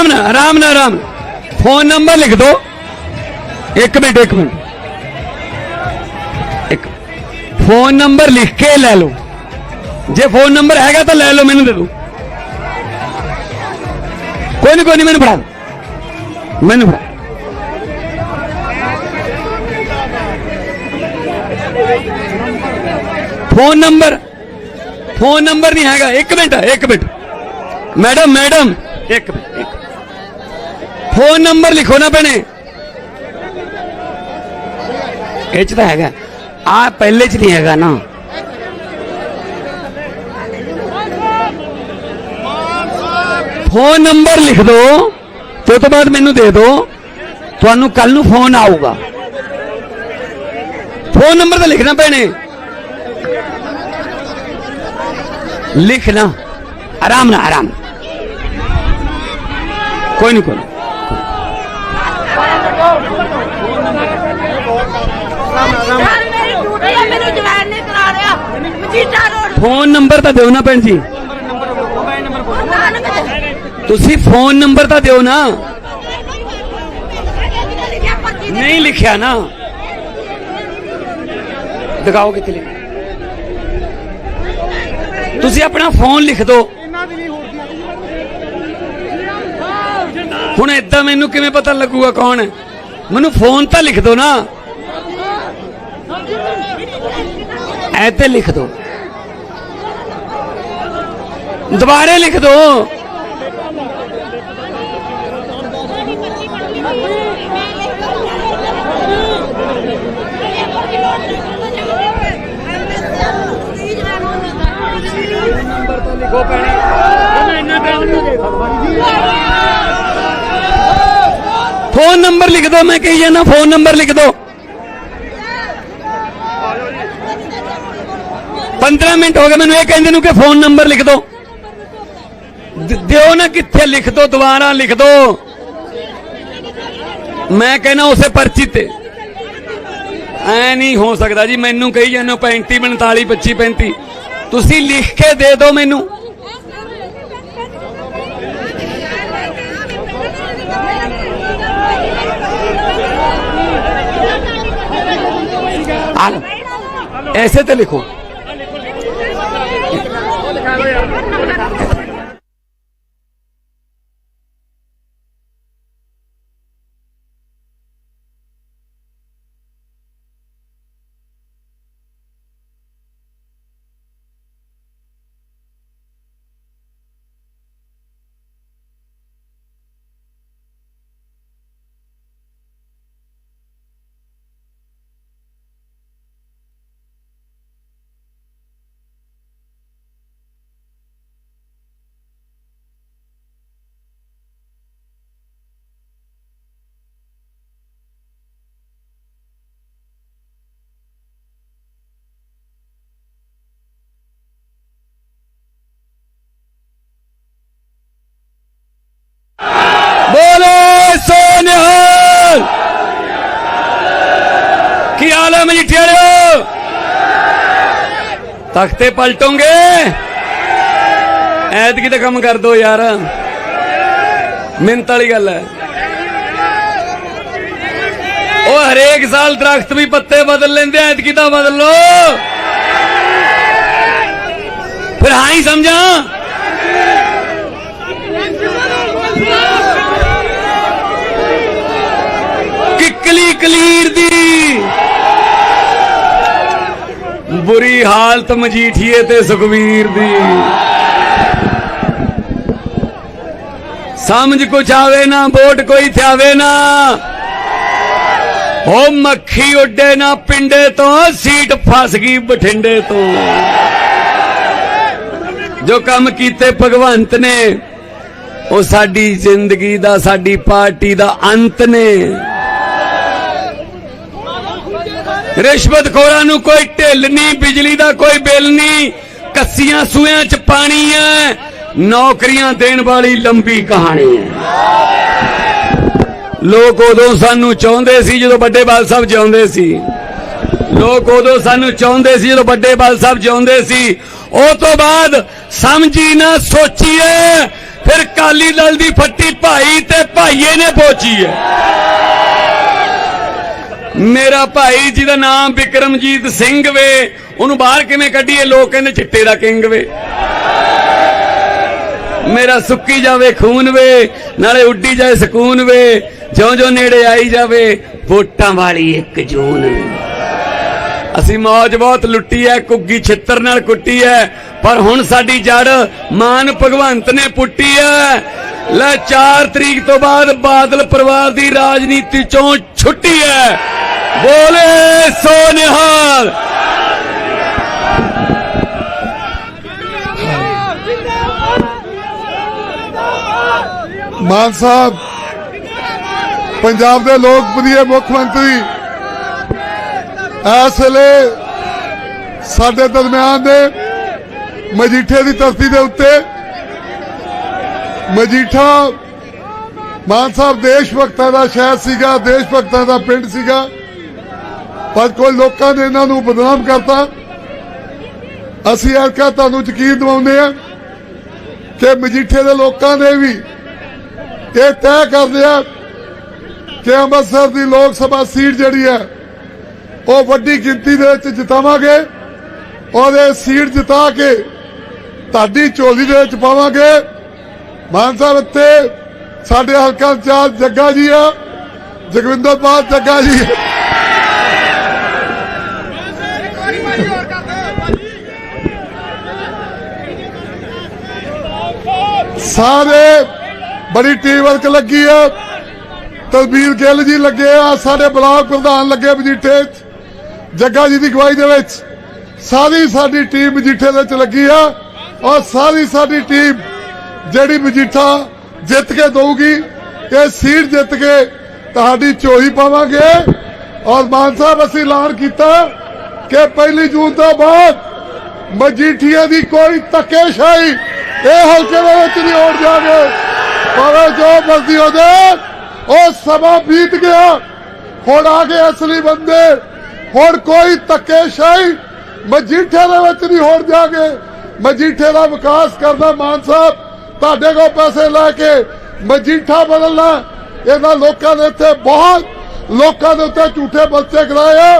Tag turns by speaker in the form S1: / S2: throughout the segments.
S1: ਆਰਾਮ ਨਾਲ ਆਰਾਮ ਨਾਲ ਆਰਾਮ ਫੋਨ ਨੰਬਰ ਲਿਖ ਦਿਓ ਇੱਕ ਮਿੰਟ ਇੱਕ ਮਿੰਟ। ਇੱਕ ਫੋਨ ਨੰਬਰ ਲਿਖ ਕੇ ਲੈ ਲਓ। ਜੇ ਫੋਨ ਨੰਬਰ ਹੈਗਾ ਤਾਂ ਲੈ ਲਓ, ਮੈਨੂੰ ਦੇ ਦਿਓ ਕੋਈ ਨਹੀਂ ਕੋਈ ਨਹੀਂ ਮੈਨੂੰ ਫੜਾ ਮੈਨੂੰ ਫੜਾ ਫੋਨ ਨੰਬਰ ਫੋਨ ਨੰਬਰ ਨਹੀਂ ਹੈਗਾ। ਇੱਕ ਮਿੰਟ ਇੱਕ ਮਿੰਟ। ਮੈਡਮ ਮੈਡਮ, ਇੱਕ ਮਿੰਟ। ਫੋਨ ਨੰਬਰ ਲਿਖੋ ਨਾ ਭੈਣੇ। ਇਹ ਚ ਤਾਂ ਹੈਗਾ। ਆ ਪਹਿਲੇ ਚ ਨਹੀਂ ਹੈਗਾ ਨਾ। ਫੋਨ ਨੰਬਰ ਲਿਖ ਦਿਓ ਤੇ ਉਹ ਤੋਂ ਬਾਅਦ ਮੈਨੂੰ ਦੇ ਦਿਓ ਤੁਹਾਨੂੰ ਕੱਲ ਨੂੰ ਫੋਨ ਆਊਗਾ। ਫੋਨ ਨੰਬਰ ਤਾਂ ਲਿਖਣਾ ਪੈਣੇ ਲਿਖਣਾ। ਆਰਾਮ ਨਾਲ ਆਰਾਮ ਨਾਲ। ਕੋਈ ਨਹੀਂ ਕੋਈ ਨੀ।
S2: ਯਾਰ ਮੇਰੀ ਡਿਊਟੀ ਆ ਮੈਨੂੰ ਜਵਾਨ ਨੇ ਕਰਾ ਰਿਹਾ ਮਜੀਠਾ ਰੋਡ
S1: ਫੋਨ ਨੰਬਰ ਤਾਂ ਦਿਓ ਨਾ ਭੈਣ ਜੀ। ਤੁਸੀਂ ਫੋਨ ਨੰਬਰ ਤਾਂ ਦਿਓ ਨਾ। ਨਹੀਂ ਲਿਖਿਆ ਨਾ। ਦਿਖਾਓ ਕਿੱਥੇ ਲਿਖਿਆ। ਤੁਸੀਂ ਆਪਣਾ ਫੋਨ ਲਿਖ ਦਿਓ। ਹੁਣ ਏਦਾਂ ਮੈਨੂੰ ਕਿਵੇਂ ਪਤਾ ਲੱਗੂਗਾ ਕੌਣ ਹੈ? ਮੈਨੂੰ ਫੋਨ ਤਾਂ ਲਿਖ ਦਿਓ ਨਾ। ਐ ਤੇ ਲਿਖ ਦਿਓ ਦੁਬਾਰੇ ਲਿਖ ਦਿਓ ਲਿਖੋ ਪੈਣੇ ਮੈਂ ਇੰਨਾ ਟਾਈਮ ਨਹੀਂ ਦੇ। ਫੋਨ ਨੰਬਰ ਲਿਖ ਦੋ, ਮੈਂ ਕਹੀ ਜਾਂਦਾ ਫੋਨ ਨੰਬਰ ਲਿਖ ਦੋ। 15 ਮਿੰਟ ਹੋ ਗਏ, ਮੈਨੂੰ ਇਹ ਕਹਿੰਦੇ ਨੂੰ ਕਿ ਫੋਨ ਨੰਬਰ ਲਿਖ ਦਿਓ ਦਿਓ ਨਾ ਕਿੱਥੇ ਲਿਖ ਦਿਓ ਦੁਬਾਰਾ ਲਿਖ ਦਿਓ ਮੈਂ ਕਹਿੰਦਾ ਉਸੇ ਪਰਚੀ ਤੇ। ਐ ਨਹੀਂ ਹੋ ਸਕਦਾ ਜੀ, ਮੈਨੂੰ ਕਹੀ ਜਾਂਦੇ ਹੋ 35 45 25 35 ਤੁਸੀਂ ਲਿਖ ਕੇ ਦੇ ਦਿਓ ਮੈਨੂੰ। ਐਸੇ ਤੇ ਲਿਖੋ। ਕੀ ਹੈ ਮਜੀਠੀਆਲਿਓ ਤਖਤੇ ਪਲਟੋਗੇ। ਐਤਕੀ ਤਾਂ ਕੰਮ ਕਰ ਦੋ ਯਾਰ। ਮਿੰਤ ਵਾਲੀ ਗੱਲ ਹੈ। ਉਹ ਹਰੇਕ ਸਾਲ ਦਰਖਤ ਵੀ ਪੱਤੇ ਬਦਲ ਲੈਂਦੇ ਆ, ਐਤਕੀ ਤਾਂ ਬਦਲ ਲੋ ਫਿਰ ਹਾਂ ਹੀ ਸਮਝਾਂ। ਕਿੱਕਲੀ ਕਲੀਰ ਦੀ ਬੁਰੀ ਹਾਲਤ ਮਜੀਠੀਏ ਤੇ ਸੁਖਵੀਰ ਦੀ। ਸਮਝ ਕੁਛ ਆਵੇ ਨਾ, ਵੋਟ ਕੋਈ ਥਿਆਵੇ ਨਾ। ਹੋ ਮੱਖੀ ਉੱਡੇ ਨਾ ਪਿੰਡੇ ਤੋਂ, ਸੀਟ ਫਸ ਗਈ ਬਠਿੰਡੇ ਤੋਂ। ਜੋ ਕੰਮ ਕੀਤੇ ਭਗਵੰਤ ਨੇ, ਉਹ ਸਾਡੀ ਜ਼ਿੰਦਗੀ ਦਾ, ਸਾਡੀ ਪਾਰਟੀ ਦਾ ਅੰਤ ਨੇ। ਰਿਸ਼ਵਤਖੋਰਾਂ ਨੂੰ ਕੋਈ ਢਿੱਲ ਨਹੀਂ, ਬਿਜਲੀ ਦਾ ਕੋਈ ਬਿੱਲ ਨਹੀਂ, ਕੱਸੀਆਂ ਸੂਆਂ ਚ ਪਾਣੀ ਹੈ, ਨੌਕਰੀਆਂ ਦੇਣ ਵਾਲੀ ਲੰਬੀ ਕਹਾਣੀ ਹੈ। ਲੋਕ ਉਦੋਂ ਸਾਨੂੰ ਚਾਹੁੰਦੇ ਸੀ ਜਦੋਂ ਵੱਡੇ ਬਾਲ ਸਾਹਿਬ ਜਿਉਂਦੇ ਸੀ। ਲੋਕ ਉਦੋਂ ਸਾਨੂੰ ਚਾਹੁੰਦੇ ਸੀ ਜਦੋਂ ਵੱਡੇ ਬਾਲ ਸਾਹਿਬ ਜਿਉਂਦੇ ਸੀ। ਉਹ ਤੋਂ ਬਾਅਦ ਸਮਝੀ ਨਾ ਸੋਚੀਏ, ਫਿਰ ਕਾਲੀ ਦਲ ਦੀ ਫੱਟੀ ਭਾਈ ਤੇ ਭਾਈਏ ਨੇ ਪੋਚੀ ਹੈ। ਮੇਰਾ ਭਾਈ ਜਿਹਦਾ ਨਾਮ ਵਿਕਰਮਜੀਤ ਸਿੰਘ ਵੇ। ਉਹਨੂੰ ਬਾਹਰ ਕਿਵੇਂ ਕੱਢੀਏ? ਲੋਕ ਕਹਿੰਦੇ ਚਿੱਟੇ ਦਾ ਕਿੰਗ ਵੇ। ਮੇਰਾ ਸੁੱਕੀ ਜਾਵੇ ਖੂਨ ਵੇ, ਨਾਲੇ ਉੱਡੀ ਜਾਏ ਸਕੂਨ ਵੇ। ਜਿਉਂ ਜਿਉਂ ਨੇੜੇ ਆਈ ਜਾਵੇ, ਵੋਟਾਂ ਵਾਲੀ ਇੱਕ ਜੂਨ। ਅਸੀਂ ਮੌਜ ਬਹੁਤ ਲੁੱਟੀ ਐ, ਕੁੱਗੀ ਛਿੱਤਰ ਨਾਲ ਕੁੱਟੀ ਐ, ਪਰ ਹੁਣ ਸਾਡੀ ਜੜ ਮਾਨ ਭਗਵੰਤ ਨੇ ਪੁੱਟੀ ਐ। ਲੈ 4 ਤਰੀਕ ਤੋਂ ਬਾਅਦ ਬਾਦਲ ਪਰਿਵਾਰ ਦੀ ਰਾਜਨੀਤੀ ਚੋਂ ਛੁੱਟੀ ਐ। ਬੋਲੇ ਸੋ ਨਿਹਾਲ
S3: ਮਾਨ ਸਾਹਿਬ, ਪੰਜਾਬ ਦੇ ਲੋਕ ਪ੍ਰਿय ਮੁੱਖ ਮੰਤਰੀ, ਇਸ ਵੇਲੇ ਸਾਡੇ ਦਰਮਿਆਨ ਦੇ ਮਜੀਠੇ ਦੀ ਧਰਤੀ ਦੇ ਉੱਤੇ ਮਜੀਠਾ ਮਾਨ ਸਾਹਿਬ ਦੇਸ਼ ਭਗਤਾਂ ਦਾ ਸ਼ਹਿਰ ਸੀਗਾ, ਦੇਸ਼ ਭਗਤਾਂ ਦਾ ਪਿੰਡ ਸੀਗਾ। ਪਰ ਕੋਈ ਲੋਕਾਂ ਨੇ ਇਹਨਾਂ ਨੂੰ ਬਦਨਾਮ ਕਰਤਾ। ਅਸੀਂ ਅਰਕਾ ਤੁਹਾਨੂੰ ਯਕੀਨ ਦਿਵਾਉਂਦੇ ਆ ਕਿ ਮਜੀਠੇ ਦੇ ਲੋਕਾਂ ਨੇ ਵੀ ਇਹ ਤੈਅ ਕਰ ਲਿਆ ਕਿ ਅੰਮ੍ਰਿਤਸਰ ਦੀ ਲੋਕ ਸਭਾ ਸੀਟ ਜਿਹੜੀ ਹੈ, ਉਹ ਵੱਡੀ ਗਿਣਤੀ ਦੇ ਵਿੱਚ ਜਿਤਾਵਾਂਗੇ ਔਰ ਇਹ ਸੀਟ ਜਿਤਾ ਕੇ ਤੁਹਾਡੀ ਝੋਲੀ ਦੇ ਵਿੱਚ ਪਾਵਾਂਗੇ। ਮਾਨ ਸਾਹਿਬ, ਇੱਥੇ ਸਾਡੇ ਹਲਕਾ ਚਾਰ ਜੱਗਾ ਜੀ ਆ ਜਗਵਿੰਦਰ ਪਾਲ ਜੱਗਾ ਜੀ। ਸਾਰੇ ਬੜੀ ਟੀਮ ਵਰਕ ਲੱਗੀ ਆ। ਤਲਬੀਰ ਗਿੱਲ ਜੀ ਲੱਗੇ ਆ, ਸਾਡੇ ਬਲਾਕ ਪ੍ਰਧਾਨ ਲੱਗੇ ਮਜੀਠੇ ਜੱਗਾ ਜੀ ਦੀ ਅਗਵਾਈ ਦੇ ਵਿੱਚ। ਸਾਰੀ ਸਾਡੀ ਟੀਮ ਮਜੀਠੇ ਦੇ ਵਿੱਚ ਲੱਗੀ ਆ ਔਰ ਸਾਰੀ ਸਾਡੀ ਟੀਮ ਜਿਹੜੀ ਮਜੀਠਾ ਜਿੱਤ ਕੇ ਦਊਗੀ, ਇਹ ਸੀਟ ਜਿੱਤ ਕੇ ਤੁਹਾਡੀ ਝੋਲੀ ਪਾਵਾਂਗੇ। ਔਰ ਮਾਨ ਸਾਹਿਬ, ਅਸੀਂ ਐਲਾਨ ਕੀਤਾ ਕਿ ਪਹਿਲੀ ਜੂਨ ਤੋਂ ਬਾਅਦ ਮਜੀਠੀਆ ਦੀ ਕੋਈ ਧੱਕੇਸ਼ਾਹੀ ਇਹ ਹਲਕੇ ਦੇ ਵਿੱਚ ਨਹੀਂ ਹੋਣ ਜਾਗੇ ਭਾਵੇਂ ਜੋ ਮਰਜ਼ੀ ਹੋ ਜਾਏ ਉਹ ਸਮਾਂ ਬੀਤ ਗਿਆ। ਹੁਣ ਆ ਗਏ ਅਸਲੀ ਬੰਦੇ। ਹੁਣ ਕੋਈ ਧੱਕੇਸ਼ਾਹੀ ਮਜੀਠੇ ਦੇ ਵਿੱਚ ਨਹੀਂ ਹੋਣ ਜਾਗੇ ਮਜੀਠੇ ਦਾ ਵਿਕਾਸ ਕਰਨਾ ਮਾਨ ਸਾਹਿਬ, ਤੁਹਾਡੇ ਕੋਲ ਪੈਸੇ ਲੈ ਕੇ ਮਜੀਠਾ ਬਦਲਣਾ। ਇਹਨਾਂ ਲੋਕਾਂ ਨੇ ਇੱਥੇ ਬਹੁਤ, ਲੋਕਾਂ ਦੇ ਉੱਤੇ ਝੂਠੇ ਬੱਚੇ ਕਰਾਏ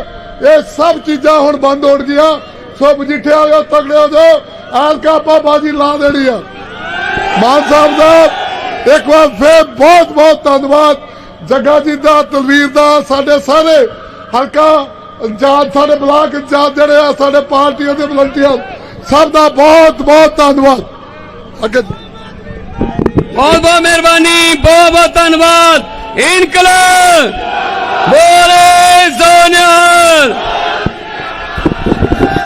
S3: ਇਹ ਸਭ ਚੀਜ਼ਾਂ ਹੁਣ ਬੰਦ ਹੋਣ ਗਈਆਂ। ਸੋ ਮਜੀਠੇ ਆ ਜਾਓ ਤਗੜੇ ਹੋ ਜਾਓ ਆਲਕਾ ਆਪਾਂ ਬਾਜੀ ਲਾ ਦੇਣੀ ਆ। ਮਾਨ ਸਾਹਿਬ ਦਾ ਇੱਕ ਵਾਰ ਫੇਰ ਬਹੁਤ ਬਹੁਤ ਧੰਨਵਾਦ। ਜੱਗਾ ਜੀ ਦਾ ਤਲਵੀਰ ਦਾ, ਸਾਡੇ ਸਾਰੇ ਹਲਕਾ ਇੰਚਾਰਜ, ਸਾਡੇ ਬਲਾਕ ਇੰਚਾਰਜ ਜਿਹੜੇ ਆ, ਸਾਡੇ ਪਾਰਟੀਆਂ ਦੇ ਵਲੰਟੀਅਰ, ਸਭ ਦਾ ਬਹੁਤ ਬਹੁਤ ਧੰਨਵਾਦ। ਅੱਗੇ।
S1: ਬਹੁਤ ਬਹੁਤ ਮਿਹਰਬਾਨੀ, ਬਹੁਤ ਬਹੁਤ ਧੰਨਵਾਦ। ਇਨਕਲਾਬ, ਬੋਲੇ